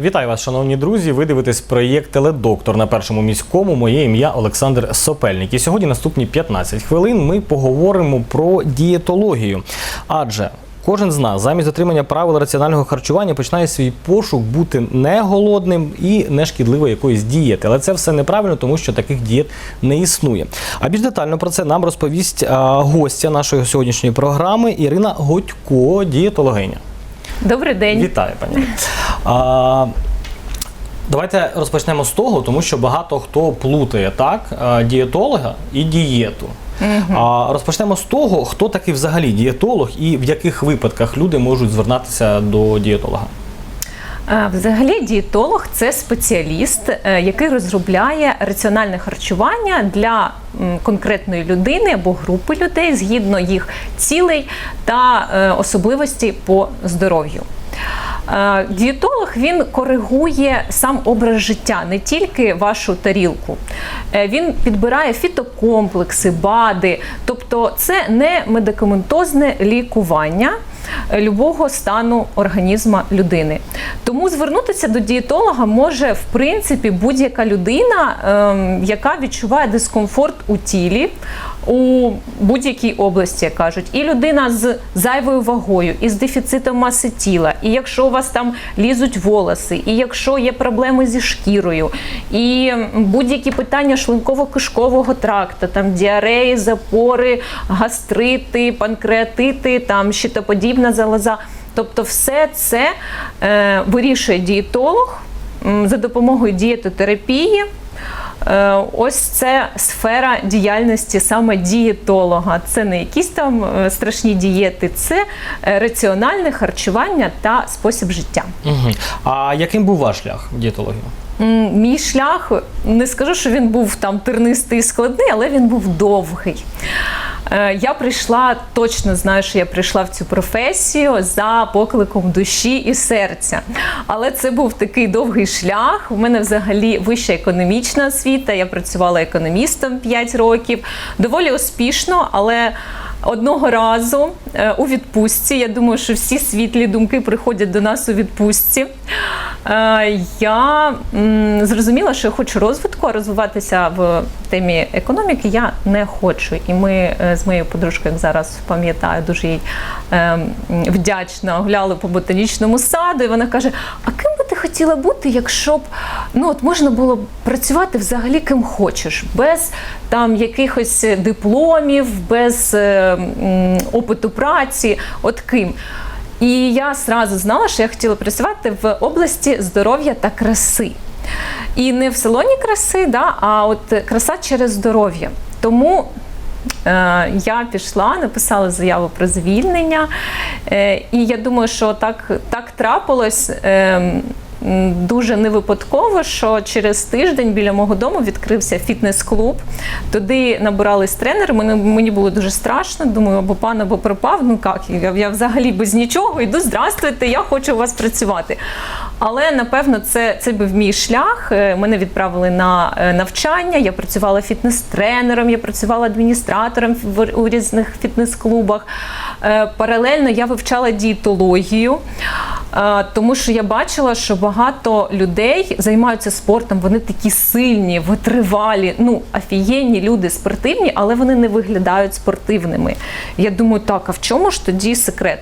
Вітаю вас, шановні друзі. Ви дивитесь проєкт Теледоктор на першому міському. Моє ім'я Олександр Сопельник. І сьогодні наступні 15 хвилин ми поговоримо про дієтологію. Адже кожен з нас замість дотримання правил раціонального харчування починає свій пошук бути не голодним і не шкідливої якоїсь дієти. Але це все неправильно, тому що таких дієт не існує. А більш детально про це нам розповість гостя нашої сьогоднішньої програми Ірина Годько, дієтологиня. Добрий день. Вітаю, пані. А, давайте розпочнемо з того, тому що багато хто плутає так дієтолога і дієту. А, розпочнемо з того, хто такий взагалі дієтолог і в яких випадках люди можуть звернутися до дієтолога. Взагалі, дієтолог це спеціаліст, е, який розробляє раціональне харчування для конкретної людини або групи людей згідно їх цілей та е, особливостей по здоров'ю. Е, Дієтолог він коригує сам образ життя, не тільки вашу тарілку. Е, Він підбирає фітокомплекси, БАДи, тобто це не медикаментозне лікування е, любого стану організму людини. Тому звернутися до дієтолога може в принципі будь-яка людина, ем, яка відчуває дискомфорт у тілі. У будь-якій області, кажуть, і людина з зайвою вагою, і з дефіцитом маси тіла, і якщо у вас там лізуть волоси, і якщо є проблеми зі шкірою, і будь-які питання шлунково-кишкового тракту, там діареї, запори, гастрити, панкреатити, там щитоподібна залоза. Тобто, все це е, вирішує дієтолог за допомогою дієтотерапії. Е, Ось це сфера діяльності саме дієтолога. Це не якісь там е, страшні дієти, це е, раціональне харчування та спосіб життя. Угу. А яким був ваш шлях в дієтологію? Мій шлях не скажу, що він був там тернистий і складний, але він був довгий. Е, Я прийшла, точно знаю, що я прийшла в цю професію за покликом душі і серця. Але це був такий довгий шлях. У мене взагалі вища економічна освіта. Я працювала економістом 5 років, доволі успішно, але. Одного разу е, у відпустці, я думаю, що всі світлі думки приходять до нас у відпустці. Е, Я зрозуміла, що я хочу розвитку, а розвиватися в темі економіки я не хочу. І ми е, з моєю подружкою, як зараз пам'ятаю, дуже їй е, вдячна, гуляли по ботанічному саду, і вона каже: А ким хотіла бути, якщо б ну от можна було працювати взагалі ким хочеш, без там якихось дипломів, без е, опиту праці, от ким. І я зразу знала, що я хотіла працювати в області здоров'я та краси. І не в салоні краси, да, а от краса через здоров'я. Тому е, я пішла, написала заяву про звільнення. Е, і я думаю, що так, так трапилось. Е, Дуже не випадково, що через тиждень біля мого дому відкрився фітнес-клуб. Туди набирались тренери. Мені, мені було дуже страшно. Думаю, або пан, або пропав. Ну як я, я взагалі без нічого йду. Здравствуйте, я хочу у вас працювати. Але напевно, це, це був мій шлях. Е, Мене відправили на е, навчання. Я працювала фітнес-тренером, я працювала адміністратором у різних фітнес-клубах. Е, Паралельно я вивчала дієтологію, тому що я бачила, що багато людей займаються спортом. Вони такі сильні, витривалі, ну офігенні люди спортивні, але вони не виглядають спортивними. Я думаю, так, а в чому ж тоді секрет?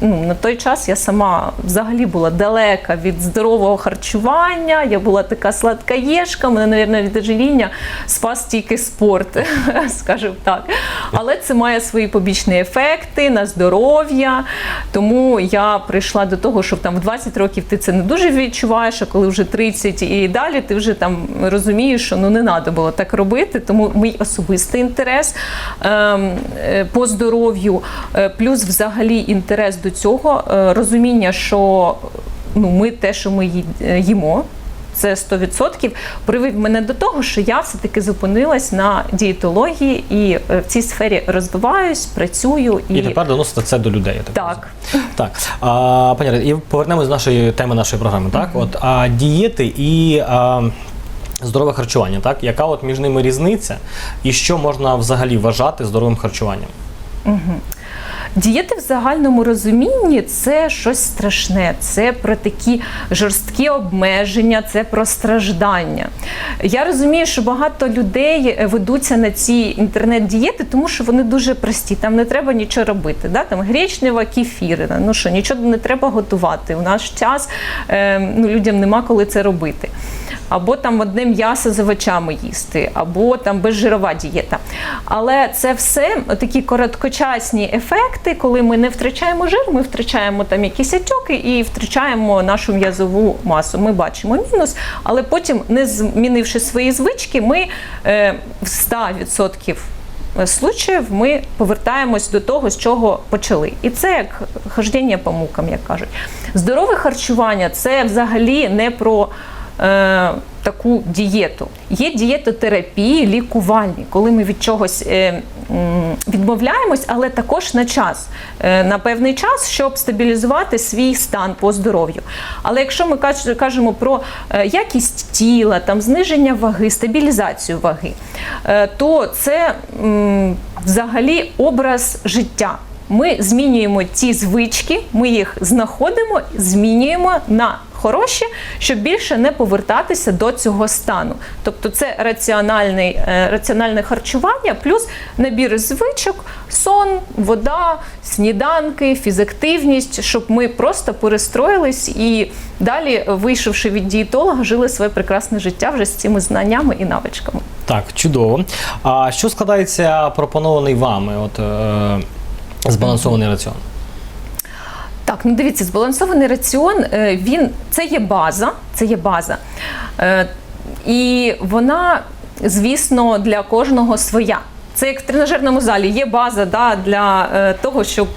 Ну, на той час я сама взагалі була далека від здорового харчування. Я була така сладкоєшка, мене, мабуть, від ожиріння спас тільки спорт, скажімо так. Але це має свої побічні ефекти на здоров'я. Тому я прийшла до того, що там в 20 років ти це не дуже відчуваєш, а коли вже 30 і далі, ти вже там розумієш, що ну не треба було так робити. Тому мій особистий інтерес ем, е, по здоров'ю, е, плюс взагалі інтерес до цього, е, розуміння, що ну, ми те, що ми е, їмо. Це 100% привів мене до того, що я все-таки зупинилась на дієтології і е, в цій сфері розвиваюсь, працюю і, І тепер доносите це до людей. Я так. так. Так. А, пані Ірино, і повернемось до нашої теми нашої програми. Так, от а, дієти і. А, Здорове харчування, так? Яка от між ними різниця, і що можна взагалі вважати здоровим харчуванням? Дієти в загальному розумінні це щось страшне, це про такі жорсткі обмеження, це про страждання. Я розумію, що багато людей е, ведуться на ці інтернет-дієти, тому що вони дуже прості. Там не треба нічого робити. Да? Там гречнева кефірина. Ну що, нічого не треба готувати. У наш час е, ну, людям нема коли це робити. Або там одне м'ясо з овочами їсти, або там безжирова дієта. Але це все такі короткочасні ефекти, коли ми не втрачаємо жир, ми втрачаємо там якісь отеки і втрачаємо нашу м'язову масу. Ми бачимо мінус, але потім, не змінивши свої звички, ми е, в 100% случаїв ми повертаємось до того, з чого почали. І це як хождіння по мукам, як кажуть. Здорове харчування це взагалі не про е, таку дієту. Є дієтотерапії, лікувальні, коли ми від чогось е, відмовляємось, але також на час, е, на певний час, щоб стабілізувати свій стан по здоров'ю. Але якщо ми кажемо про е, якість тіла, там зниження ваги, стабілізацію ваги, е, то це м, взагалі образ життя. Ми змінюємо ті звички, ми їх знаходимо, змінюємо на хороші, щоб більше не повертатися до цього стану. Тобто це раціональний, е, раціональне харчування, плюс набір звичок, сон, вода, сніданки, фізактивність, щоб ми просто перестроїлись і далі, вийшовши від дієтолога, жили своє прекрасне життя вже з цими знаннями і навичками. Так, чудово. А що складається пропонований вами? От е, збалансований раціон? Так, ну дивіться, збалансований раціон, е, він це є база, це є база. Е, І вона, звісно, для кожного своя. Це як в тренажерному залі. Є база да, для е, того, щоб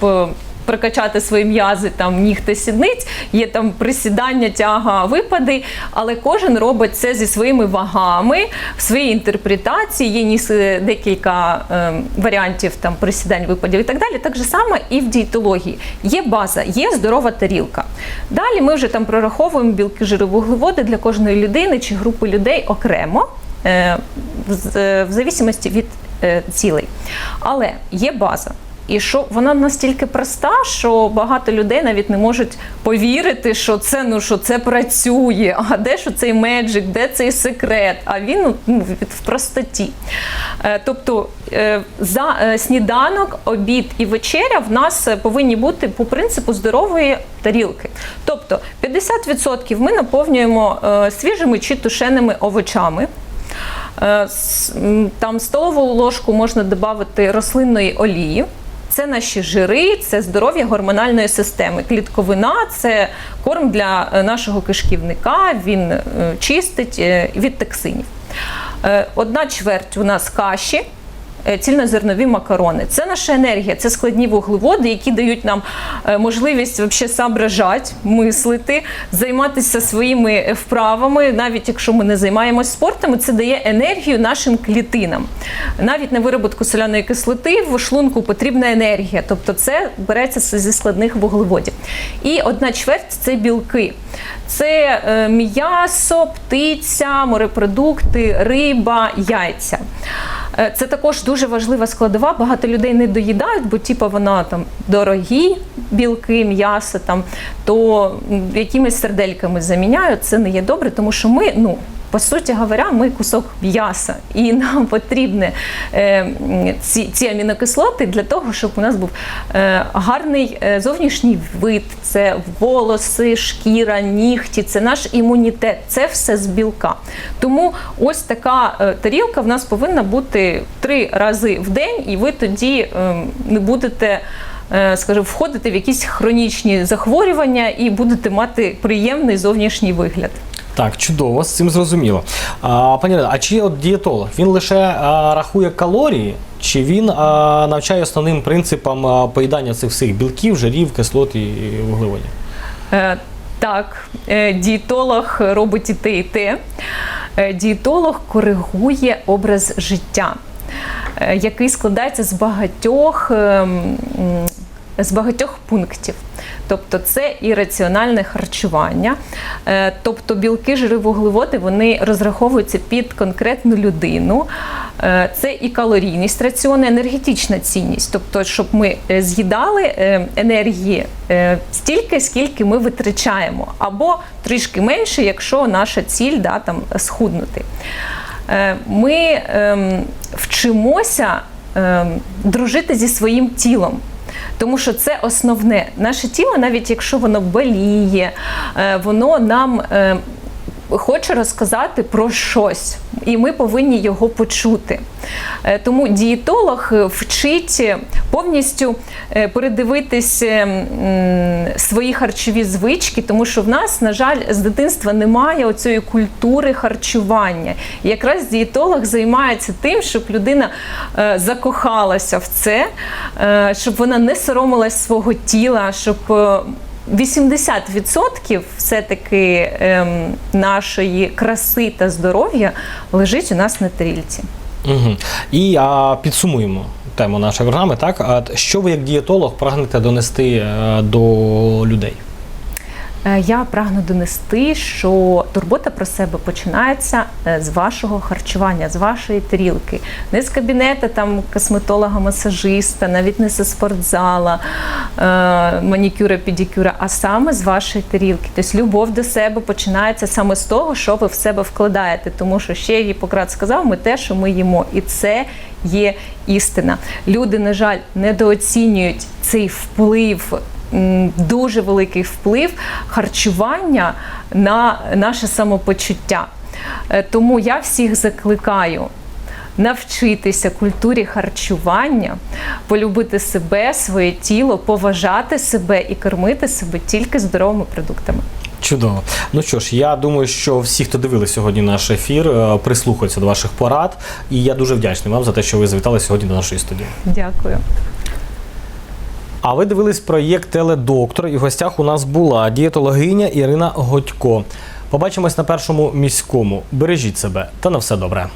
прокачати свої м'язи, там ніг та сідниць, є там присідання, тяга, випади, але кожен робить це зі своїми вагами, в своїй інтерпретації. Є ніс- декілька е, варіантів там присідань, випадів і так далі. Так же само і в дієтології. Є база, є здорова тарілка. Далі ми вже там прораховуємо білки, жири, вуглеводи для кожної людини чи групи людей окремо. е, е, В зависимості від е, цілей. Але є база. І що вона настільки проста, що багато людей навіть не можуть повірити, що це ну що це працює. А де ж цей меджик, де цей секрет? А він ну, ну, в простоті. Е, Тобто е, за е, сніданок, обід і вечеря в нас повинні бути по принципу здорової тарілки. Тобто 50% ми наповнюємо свіжими чи тушеними овочами. Там столову ложку можна додати рослинної олії. Це наші жири, це здоров'я гормональної системи. Клітковина це корм для е, нашого кишківника, він е, чистить е, від токсинів. Одна чверть у нас каші. Е, Цільнозернові макарони. Це наша енергія, це складні вуглеводи, які дають нам е, можливість вообще соображати, мислити, займатися своїми вправами. Навіть якщо ми не займаємось спортом, це дає енергію нашим клітинам. Навіть на вироботку соляної кислоти в шлунку потрібна енергія, тобто це береться зі складних вуглеводів. І одна чверть це білки. Це е, м'ясо, птиця, морепродукти, риба, яйця. Е, Це також дуже важлива складова. Багато людей не доїдають, бо типу, вона там дорогі білки, м'ясо там, то якимись сердельками заміняють. Це не є добре, тому що ми, ну. По суті говоря, ми кусок м'яса, і нам потрібні е, ці, ці амінокислоти для того, щоб у нас був е, гарний е, зовнішній вид, це волоси, шкіра, нігті, це наш імунітет, це все з білка. Тому ось така тарілка в нас повинна бути три рази в день, і ви тоді не будете. Скажімо, входити в якісь хронічні захворювання і будете мати приємний зовнішній вигляд. Так, чудово, з цим зрозуміло. А, пані Ірина, а чи от дієтолог він лише а, рахує калорії, чи він а, навчає основним принципам а, поїдання цих всіх білків, жирів, кислот і вуглеводів? Е, Так, е, дієтолог робить і те, і те. Е, Дієтолог коригує образ життя, який складається з багатьох, ем, з багатьох пунктів. Тобто це і раціональне харчування, е, тобто білки, жири, вуглеводи вони розраховуються під конкретну людину. Е, Це і калорійність раціону, енергетична цінність, тобто, щоб ми е, з'їдали енергії стільки, скільки ми витрачаємо, або трішки менше, якщо наша ціль да, там, схуднути. Ми ем, вчимося ем, дружити зі своїм тілом. Тому що це основне. Наше тіло, навіть якщо воно боліє, е, воно нам е, хоче розказати про щось, і ми повинні його почути. Е, Тому дієтолог е, вчить повністю е, передивитись е, свої харчові звички, тому що в нас, на жаль, з дитинства немає оцієї культури харчування. І якраз дієтолог займається тим, щоб людина закохалася в це, щоб вона не соромилась свого тіла, щоб. Е, 80% все-таки ем, нашої краси та здоров'я лежить у нас на тарілці. Угу. І а, підсумуємо тему нашої програми. Так, а що ви як дієтолог прагнете донести а, до людей? Е, Я прагну донести, що турбота про себе починається е, з вашого харчування, з вашої тарілки. Не з кабінета там косметолога, масажиста, навіть не зі спортзала, е, манікюра, педикюра, а саме з вашої тарілки. Тобто любов до себе починається саме з того, що ви в себе вкладаєте. Тому що ще Гіппократ сказав, ми те, що ми їмо, і це є істина. Люди, на жаль, недооцінюють цей вплив дуже великий вплив харчування на наше самопочуття. Е, Тому я всіх закликаю. Навчитися культурі харчування, полюбити себе, своє тіло, поважати себе і кормити себе тільки здоровими продуктами. Чудово. Ну що ж, я думаю, що всі, хто дивились сьогодні наш ефір, е, прислухаються до ваших порад. І я дуже вдячний вам за те, що ви завітали сьогодні до нашої студії. Дякую. А ви дивились проєкт Теледоктор, і в гостях у нас була дієтологиня Ірина Годько. Побачимось на першому міському. Бережіть себе та на все добре.